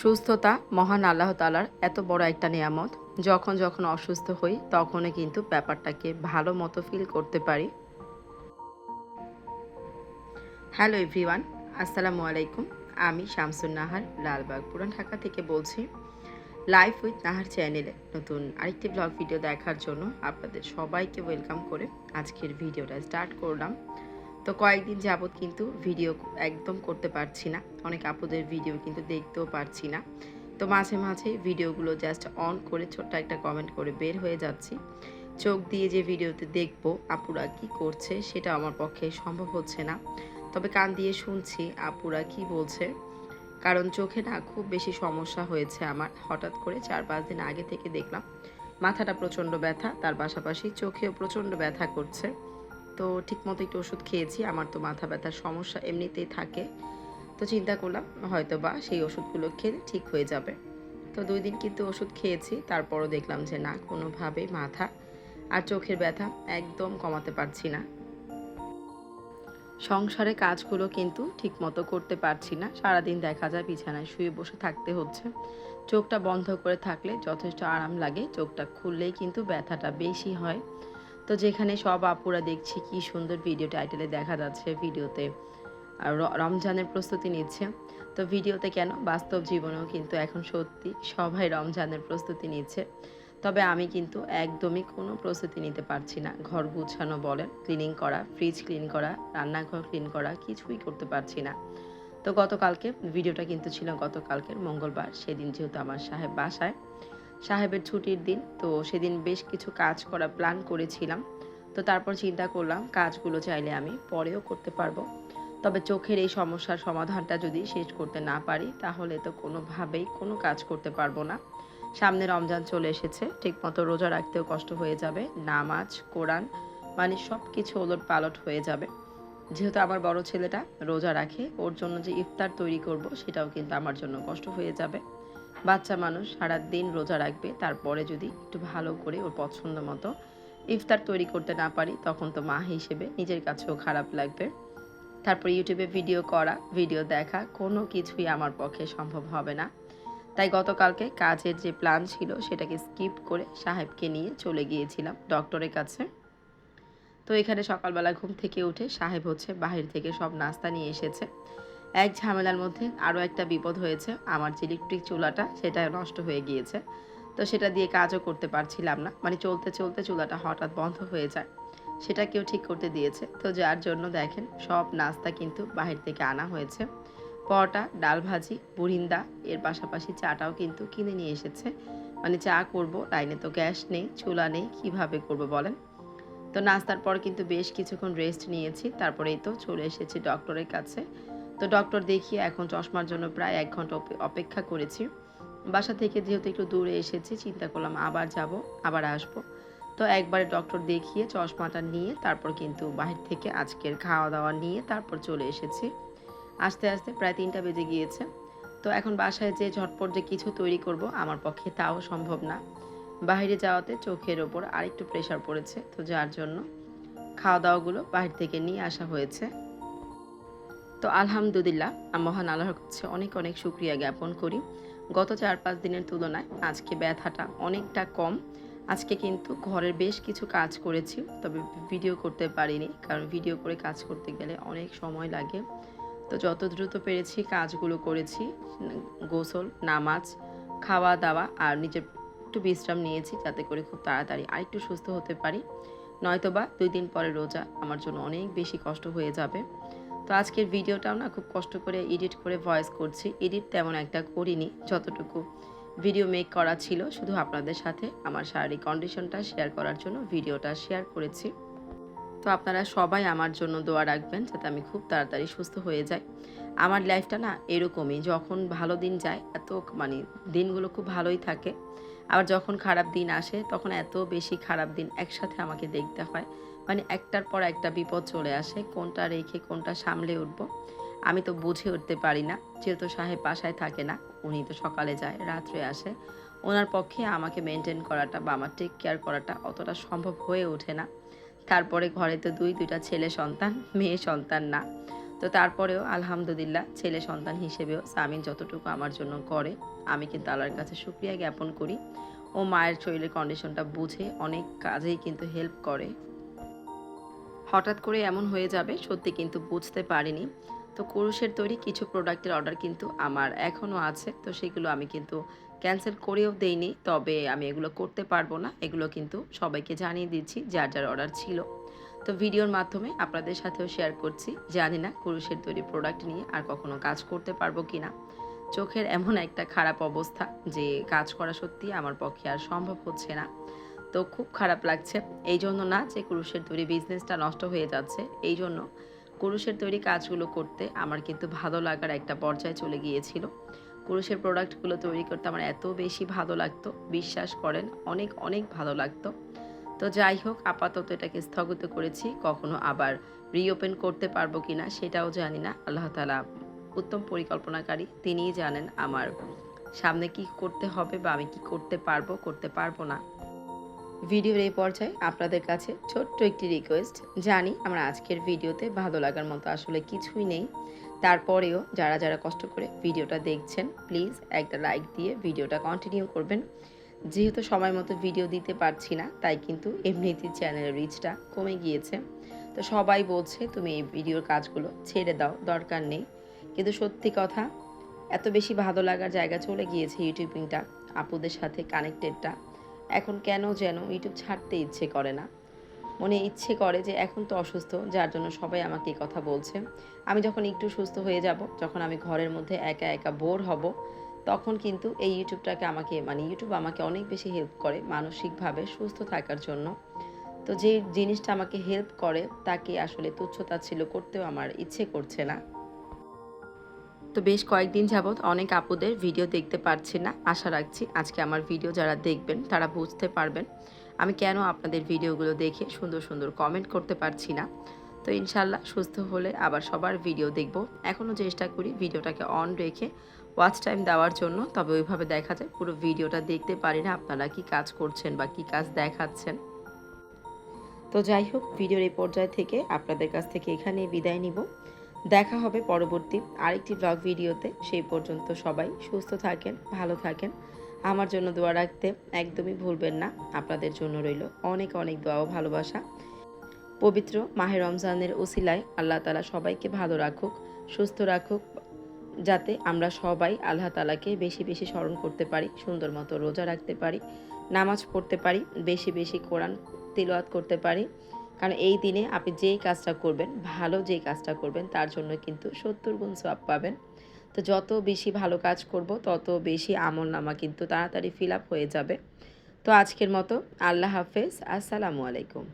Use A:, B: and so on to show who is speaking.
A: সুস্থতা মহান আল্লাহ তালার এত বড় একটা নিয়ামত। যখন যখন অসুস্থ হই, তখনই কিন্তু ব্যাপারটাকে ভালো মতো ফিল করতে পারি। হ্যালো এভরিওয়ান আসসালামু আলাইকুম। আমি শামসুন নাহার লালবাগ পুরান ঢাকা থেকে বলছি। লাইফ উইথ নাহার চ্যানেলে নতুন আরেকটি ব্লগ ভিডিও দেখার জন্য আপনাদের সবাইকে ওয়েলকাম করে আজকের ভিডিওটা স্টার্ট করলাম। তো কয়েকদিন যাবৎ কিন্তু ভিডিও একদম করতে পারছি না। অনেক আপুদের ভিডিও কিন্তু দেখতেও পারছি না। তো মাঝে মাঝে ভিডিওগুলো জাস্ট অন করে ছোট্ট একটা কমেন্ট করে বের হয়ে যাচ্ছি। চোখ দিয়ে যে ভিডিওতে দেখব আপুরা কি করছে সেটা আমার পক্ষে সম্ভব হচ্ছে না। তবে কান দিয়ে শুনছি আপুরা কি বলছে। কারণ চোখে না খুব বেশি সমস্যা হয়েছে আমার। হঠাৎ করে চার পাঁচ দিন আগে থেকে দেখলাম, মাথাটা প্রচণ্ড ব্যথা, তার পাশাপাশি চোখেও প্রচণ্ড ব্যথা করছে। তো ঠিকমতো একটু ওষুধ খেয়েছি। আমার তো মাথা ব্যথার সমস্যা এমনিতেই থাকে। তো চিন্তা করলাম হয়তো বা সেই ওষুধগুলো খেলে ঠিক হয়ে যাবে। তো দুই দিন কিন্তু ওষুধ খেয়েছি, তারপরও দেখলাম যে না, কোনোভাবেই মাথা আর চোখের ব্যথা একদম কমাতে পারছি না। সংসারে কাজগুলো কিন্তু ঠিকমতো করতে পারছি না। সারাদিন দেখা যায় বিছানায় শুয়ে বসে থাকতে হচ্ছে। চোখটা বন্ধ করে থাকলে যথেষ্ট আরাম লাগে। চোখটা খুললেই কিন্তু ব্যথাটা বেশি হয়। তো যেখানে সব আপুরা দেখছি কি সুন্দর ভিডিও টাইটেলে দেখা যাচ্ছে ভিডিওতে রমজানের প্রস্তুতি নিচ্ছে। তো ভিডিওতে কেন? বাস্তব জীবনেও কিন্তু এখন সত্যি সবাই রমজানের প্রস্তুতি নিচ্ছে। তবে আমি কিন্তু একদমই কোনো প্রস্তুতি নিতে পারছি না। ঘর গুছানো বলেন ক্লিনিং করা ফ্রিজ ক্লিন করা, রান্নাঘর ক্লিন করা, কিছুই করতে পারছি না। তো গতকালকে ভিডিওটা কিন্তু ছিল গতকালকের মঙ্গলবার, সেদিন যেহেতু আমার সাহেব বাসায় সাহেবের ছুটির দিন, তো সেদিন বেশ কিছু কাজ করা প্ল্যান করেছিলাম। তো তারপর চিন্তা করলাম, কাজগুলো চাইলে আমি পরেও করতে পারব। তবে চোখের এই সমস্যার সমাধানটা যদি শেষ করতে না পারি, তাহলে তো কোনোভাবেই কোনো কাজ করতে পারব না। সামনে রমজান চলে এসেছে, ঠিকমতো রোজা রাখতেও কষ্ট হয়ে যাবে। নামাজ, কোরআন মানে সব কিছু ওলট পালট হয়ে যাবে। যেহেতু আমার বড় ছেলেটা রোজা রাখে, ওর জন্য যে ইফতার তৈরি করব, সেটাও কিন্তু আমার জন্য কষ্ট হয়ে যাবে। বাচ্চা মানুষ সারা দিন রোজা রাখবে, তারপরে যদি একটু ভালো করে ওর পছন্দ মতো ইফতার তৈরি করতে না পারি, তখন তো মা হিসেবে নিজের কাছেও খারাপ লাগবে। তারপর ইউটিউবে ভিডিও করা, ভিডিও দেখা, কোনো কিছুই আমার পক্ষে সম্ভব হবে না। তাই গতকালকে কাজের যে প্ল্যান ছিল, সেটাকে স্কিপ করে সাহেবকে নিয়ে চলে গিয়েছিলাম ডক্টরের কাছে। তো এখানে সকালবেলা ঘুম থেকে উঠে সাহেব হচ্ছে বাহির থেকে সব নাস্তা নিয়ে এসেছে। এক ঝামেলার মধ্যে আরও একটা বিপদ হয়েছে। আমার যে ইলেকট্রিক চুলাটা, সেটা নষ্ট হয়ে গিয়েছে। তো সেটা দিয়ে কাজও করতে পারছিলাম না। মানে চলতে চলতে চুলাটা হঠাৎ বন্ধ হয়ে যায়। সেটা কেউ ঠিক করতে দিয়েছে। তো যার জন্য দেখেন, সব নাস্তা কিন্তু বাহির থেকে আনা হয়েছে। পরোটা, ডাল ভাজি, বুরিন্দা, এর পাশাপাশি চাটাও কিন্তু কিনে নিয়ে এসেছে। মানে চা করব, লাইনে তো গ্যাস নেই, চুলা নেই, কীভাবে করব বলেন? তো নাস্তার পর কিন্তু বেশ কিছুক্ষণ রেস্ট নিয়েছি। তারপরেই তো চলে এসেছি ডক্টরের কাছে। তো ডক্টর দেখিয়ে এখন চশমার জন্য প্রায় এক ঘণ্টা অপেক্ষা করেছি। বাসা থেকে যেহেতু একটু দূরে এসেছি, চিন্তা করলাম আবার যাব, আবার আসব। তো একবারে ডক্টর দেখিয়ে চশমাটা নিয়ে তারপর কিন্তু বাহির থেকে আজকের খাওয়া দাওয়া নিয়ে তারপর চলে এসেছি। আস্তে আস্তে প্রায় তিনটা বেজে গিয়েছে। তো এখন বাসায় যে ঝটপট যে কিছু তৈরি করব আমার পক্ষে তাও সম্ভব না। বাইরে যাওয়াতে চোখের ওপর আরেকটু প্রেশার পড়েছে। তো যার জন্য খাওয়া দাওয়াগুলো বাহির থেকে নিয়ে আসা হয়েছে। তো আলহামদুলিল্লাহ মহান আল্লাহর কাছে অনেক অনেক শুক্রিয়া জ্ঞাপন করি। গত চার পাঁচ দিনের তুলনায় আজকে ব্যথাটা অনেকটা কম। আজকে কিন্তু ঘরের বেশ কিছু কাজ করেছি, তবে ভিডিও করতে পারিনি, কারণ ভিডিও করে কাজ করতে গেলে অনেক সময় লাগে। তো যত দ্রুত পেরেছি কাজগুলো করেছি, গোসল, নামাজ খাওয়া দাওয়া আর নিজের একটু বিশ্রাম নিয়েছি যাতে করে খুব তাড়াতাড়ি আরেকটু সুস্থ হতে পারি। নয়তোবা দুই দিন পরে রোজা আমার জন্য অনেক বেশি কষ্ট হয়ে যাবে। তো আজকের ভিডিওটাও না খুব কষ্ট করে এডিট করে ভয়েস করছি। এডিট তেমন একটা করিনি, যতটুকু ভিডিও মেক করা ছিল। শুধু আপনাদের সাথে আমার শারীরিক কন্ডিশনটা শেয়ার করার জন্য ভিডিওটা শেয়ার করেছি। তো আপনারা সবাই আমার জন্য দোয়া রাখবেন যাতে আমি খুব তাড়াতাড়ি সুস্থ হয়ে যাই। আমার লাইফটা না এরকমই, যখন ভালো দিন যায়, এত মানে দিনগুলো খুব ভালোই থাকে। আবার যখন খারাপ দিন আসে, তখন এত বেশি খারাপ দিন একসাথে আমাকে দেখতে হয়। মানে একটার পর একটা বিপদ চলে আসে, কোনটা রেখে কোনটা সামলে উঠবো, আমি তো বুঝে উঠতে পারি না। যেহেতু সাহেব বাসায় থাকে না, উনি তো সকালে যায়, রাত্রে আসে। ওনার পক্ষে আমাকে মেনটেন করাটা বা আমার টেক কেয়ার করাটা অতটা সম্ভব হয়ে ওঠে না। তারপরে ঘরে তো দুই, দুইটা ছেলে সন্তান, মেয়ে সন্তান না। তো তারপরেও আলহামদুলিল্লাহ ছেলে সন্তান হিসেবেও সামিন যতটুকু আমার জন্য করে, আমি কিন্তু আল্লাহর কাছে সুক্রিয়া জ্ঞাপন করি। ও মায়ের শরীরের কন্ডিশনটা বুঝে অনেক কাজেই কিন্তু হেল্প করে। হঠাৎ করে এমন হয়ে যাবে, সত্যি কিন্তু বুঝতে পারিনি। তো কুরুশের তৈরি কিছু প্রোডাক্টের অর্ডার কিন্তু আমার এখনও আছে, তো সেগুলো আমি কিন্তু ক্যান্সেল করেও দেইনি। তবে আমি এগুলো করতে পারব না, এগুলো কিন্তু সবাইকে জানিয়ে দিচ্ছি যার যার অর্ডার ছিল। তো ভিডিওর মাধ্যমে আপনাদের সাথেও শেয়ার করছি, জানি না কুরুশের তৈরি প্রোডাক্ট নিয়ে আর কখনো কাজ করতে পারব কি না চোখের এমন একটা খারাপ অবস্থা যে কাজ করা সত্যি আমার পক্ষে আর সম্ভব হচ্ছে না। তো খুব খারাপ লাগছে। এই জন্য না যে কুরুশের তৈরি বিজনেসটা নষ্ট হয়ে যাচ্ছে এই জন্য কুরুশের তৈরি কাজগুলো করতে আমার কিন্তু ভালো লাগার একটা পর্যায়ে চলে গিয়েছিল। কুরুশের প্রোডাক্টগুলো তৈরি করতে আমার এত বেশি ভালো লাগতো, বিশ্বাস করেন, অনেক অনেক ভালো লাগতো। তো যাই হোক, আপাতত এটাকে স্থগিত করেছি, কখনো আবার রিওপেন করতে পারব কি না সেটাও জানি না। আল্লাহ তালা উত্তম পরিকল্পনাকারী, তিনিই জানেন আমার সামনে কি করতে হবে বা আমি কি করতে পারব করতে পারব না। ভিডিওর এই পর্যায়ে আপনাদের কাছে ছোট্ট একটি রিকোয়েস্ট জানি আমার আজকের ভিডিওতে ভালো লাগার মতো আসলে কিছুই নেই। তারপরেও যারা যারা কষ্ট করে ভিডিওটা দেখছেন প্লিজ একটা লাইক দিয়ে ভিডিওটা কন্টিনিউ করবেন। যেহেতু সময় মতো ভিডিও দিতে পারছি না, তাই কিন্তু এমনিতেই চ্যানেলের রিচটা কমে গিয়েছে। তো সবাই বলছে, তুমি এই ভিডিওর কাজগুলো ছেড়ে দাও, দরকার নেই। কিন্তু সত্যি কথা, এত বেশি ভালো লাগার জায়গা চলে গিয়েছে ইউটিউবিংটা আপুদের সাথে কানেক্টেডটা এখন কেন যেন ইউটিউব ছাড়তে ইচ্ছে করে না। মনে ইচ্ছে করে যে এখন তো অসুস্থ, যার জন্য সবাই আমাকে কথা বলছে। আমি যখন একটু সুস্থ হয়ে যাব, যখন আমি ঘরের মধ্যে একা একা বোর হব, তখন কিন্তু এই ইউটিউবটাকে আমাকে মানে ইউটিউব আমাকে অনেক বেশি হেল্প করে মানসিকভাবে সুস্থ থাকার জন্য। তো যে জিনিসটা আমাকে হেল্প করে, তাকে আসলে তুচ্ছতা ছিল করতেও আমার ইচ্ছে করছে না। তো বেশ কয়েকদিন যাবৎ অনেক আপুদের ভিডিও দেখতে পারছি না। আশা রাখছি আজকে আমার ভিডিও যারা দেখবেন, তারা বুঝতে পারবেন আমি কেন আপনাদের ভিডিওগুলো দেখে সুন্দর সুন্দর কমেন্ট করতে পারছি না। তো ইনশাল্লাহ সুস্থ হলে আবার সবার ভিডিও দেখব। এখনও চেষ্টা করি ভিডিওটাকে অন রেখে ওয়াচ টাইম দেওয়ার জন্য, তবে ওইভাবে দেখা যায় পুরো ভিডিওটা দেখতে পারি না। আপনারা কি কাজ করছেন বা কি কাজ দেখাচ্ছেন? তো যাই হোক ভিডিওর এই পর্যায় থেকে আপনাদের কাছ থেকে এখানে বিদায় নিব। দেখা হবে পরবর্তী আরেকটি ব্লগ ভিডিওতে। সেই পর্যন্ত সবাই সুস্থ থাকেন, ভালো থাকেন। আমার জন্য দোয়া রাখতে একদমই ভুলবেন না। আপনাদের জন্য রইল অনেক অনেক দোয়া ও ভালোবাসা। পবিত্র মাহে রমজানের ওসিলায় আল্লাহ তালা সবাইকে ভালো রাখুক, সুস্থ রাখুক, যাতে আমরা সবাই আল্লাহ তালাকে বেশি বেশি স্মরণ করতে পারি, সুন্দর মতো রোজা রাখতে পারি, নামাজ পড়তে পারি, বেশি বেশি কোরআন তিলওয়াত করতে পারি। কারণ এই দিনে আপনি যেই কাজটা করবেন, ভালো যেই কাজটা করবেন, তার জন্য কিন্তু সত্তর গুণ সব পাবেন। তো যত বেশি ভালো কাজ করব, তত বেশি আমল নামা কিন্তু তাড়াতাড়ি ফিল আপ হয়ে যাবে। তো আজকের মতো আল্লাহ হাফেজ, আসসালামু আলাইকুম।